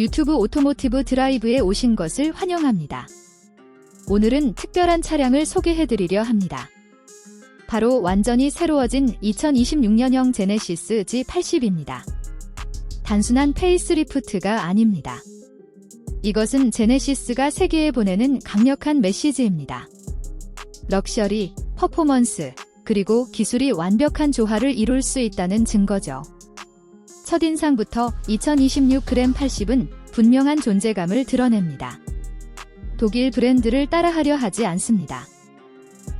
유튜브 오토모티브 드라이브에 오신 것을 환영합니다. 오늘은 특별한 차량을 소개해드리려 합니다. 바로 완전히 새로워진 2026년형 제네시스 G80입니다. 단순한 페이스리프트가 아닙니다. 이것은 제네시스가 세계에 보내는 강력한 메시지입니다. 럭셔리, 퍼포먼스, 그리고 기술이 완벽한 조화를 이룰 수 있다는 증거죠. 첫인상부터 2026g 80은 분명한 존재감을 드러냅니다. 독일 브랜드를 따라하려 하지 않습니다.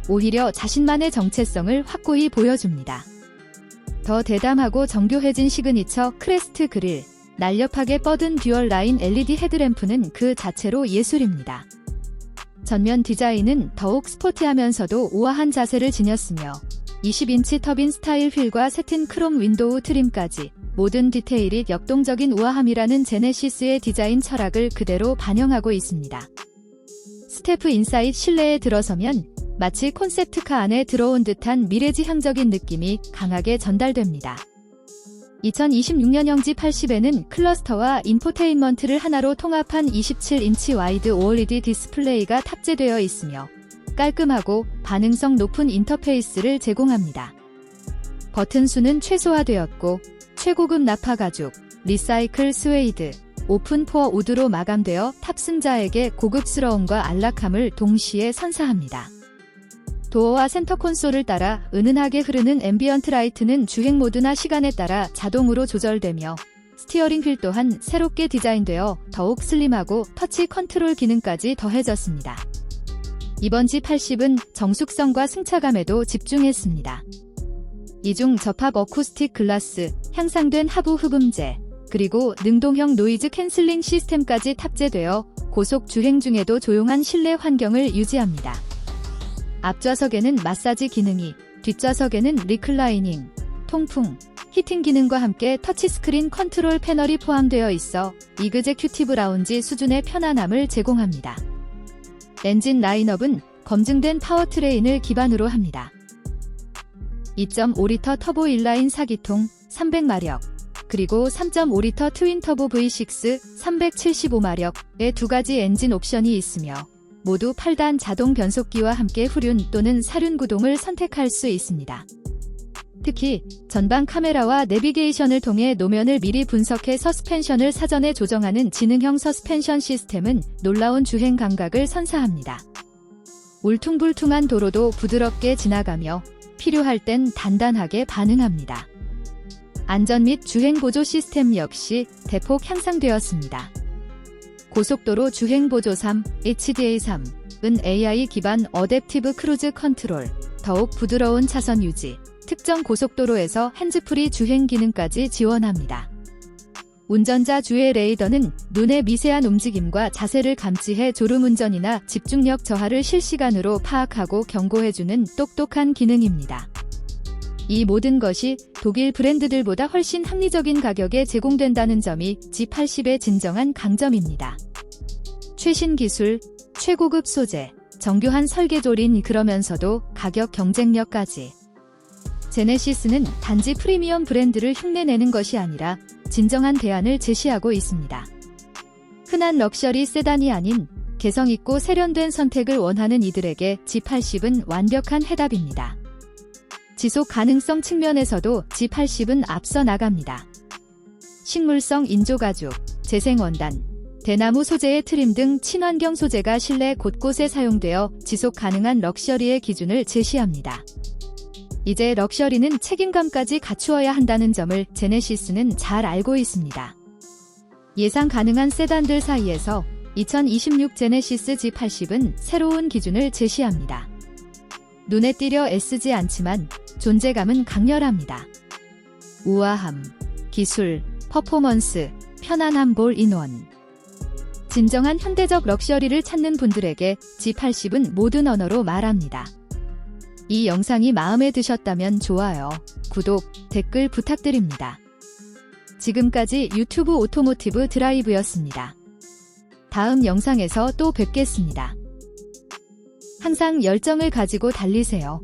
오히려 자신만의 정체성을 확고히 보여줍니다. 더 대담하고 정교해진 시그니처 크레스트 그릴, 날렵하게 뻗은 듀얼 라인 LED 헤드램프는 그 자체로 예술입니다. 전면 디자인은 더욱 스포티하면서도 우아한 자세를 지녔으며 20인치 터빈 스타일 휠과 새튼 크롬 윈도우 트림까지 모든 디테일이 역동적인 우아함이라는 제네시스의 디자인 철학을 그대로 반영하고 있습니다. 스태프 인사이드 실내에 들어서면 마치 콘셉트카 안에 들어온 듯한 미래지향적인 느낌이 강하게 전달됩니다. 2026년형 G80에는 클러스터와 인포테인먼트를 하나로 통합한 27인치 와이드 OLED 디스플레이가 탑재되어 있으며 깔끔하고 반응성 높은 인터페이스를 제공합니다. 버튼 수는 최소화되었고 최고급 나파 가죽, 리사이클 스웨이드, 오픈 포어 우드로 마감되어 탑승자에게 고급스러움과 안락함을 동시에 선사합니다. 도어와 센터 콘솔을 따라 은은하게 흐르는 앰비언트 라이트는 주행 모드나 시간에 따라 자동으로 조절되며 스티어링 휠 또한 새롭게 디자인되어 더욱 슬림하고 터치 컨트롤 기능까지 더해졌습니다. 이번 G80은 정숙성과 승차감에도 집중했습니다. 이중 접합 어쿠스틱 글라스, 향상된 하부 흡음재, 그리고 능동형 노이즈 캔슬링 시스템까지 탑재되어 고속 주행 중에도 조용한 실내 환경을 유지합니다. 앞좌석에는 마사지 기능이, 뒷좌석에는 리클라이닝, 통풍, 히팅 기능과 함께 터치스크린 컨트롤 패널이 포함되어 있어 이그제 큐티브 라운지 수준의 편안함을 제공합니다. 엔진 라인업은 검증된 파워트레인을 기반으로 합니다. 2.5리터 터보 인라인 4기통 300마력, 그리고 3.5리터 트윈 터보 V6 375마력의 두 가지 엔진 옵션이 있으며 모두 8단 자동 변속기와 함께 후륜 또는 사륜 구동을 선택할 수 있습니다. 특히 전방 카메라와 내비게이션을 통해 노면을 미리 분석해 서스펜션을 사전에 조정하는 지능형 서스펜션 시스템은 놀라운 주행 감각을 선사합니다. 울퉁불퉁한 도로도 부드럽게 지나가며 필요할 땐 단단하게 반응합니다. 안전 및 주행 보조 시스템 역시 대폭 향상되었습니다. 고속도로 주행 보조 3, HDA3은 AI 기반 어댑티브 크루즈 컨트롤, 더욱 부드러운 차선 유지, 특정 고속도로에서 핸즈프리 주행 기능까지 지원합니다. 운전자 주의 레이더는 눈의 미세한 움직임과 자세를 감지해 졸음운전이나 집중력 저하를 실시간으로 파악하고 경고해주는 똑똑한 기능입니다. 이 모든 것이 독일 브랜드들보다 훨씬 합리적인 가격에 제공된다는 점이 G80의 진정한 강점입니다. 최신 기술, 최고급 소재, 정교한 설계조린 그러면서도 가격 경쟁력까지. 제네시스는 단지 프리미엄 브랜드를 흉내내는 것이 아니라 진정한 대안을 제시하고 있습니다. 흔한 럭셔리 세단이 아닌 개성있고 세련된 선택을 원하는 이들에게 G80은 완벽한 해답입니다. 지속 가능성 측면에서도 G80은 앞서 나갑니다. 식물성 인조가죽, 재생원단, 대나무 소재의 트림 등 친환경 소재가 실내 곳곳에 사용되어 지속 가능한 럭셔리의 기준을 제시합니다. 이제 럭셔리는 책임감까지 갖추어야 한다는 점을 제네시스는 잘 알고 있습니다. 예상 가능한 세단들 사이에서 2026 제네시스 G80은 새로운 기준을 제시합니다. 눈에 띄려 애쓰지 않지만 존재감은 강렬합니다. 우아함, 기술, 퍼포먼스, 편안함 볼 인원. 진정한 현대적 럭셔리를 찾는 분들에게 G80은 모든 언어로 말합니다. 이 영상이 마음에 드셨다면 좋아요, 구독, 댓글 부탁드립니다. 지금까지 유튜브 오토모티브 드라이브였습니다. 다음 영상에서 또 뵙겠습니다. 항상 열정을 가지고 달리세요.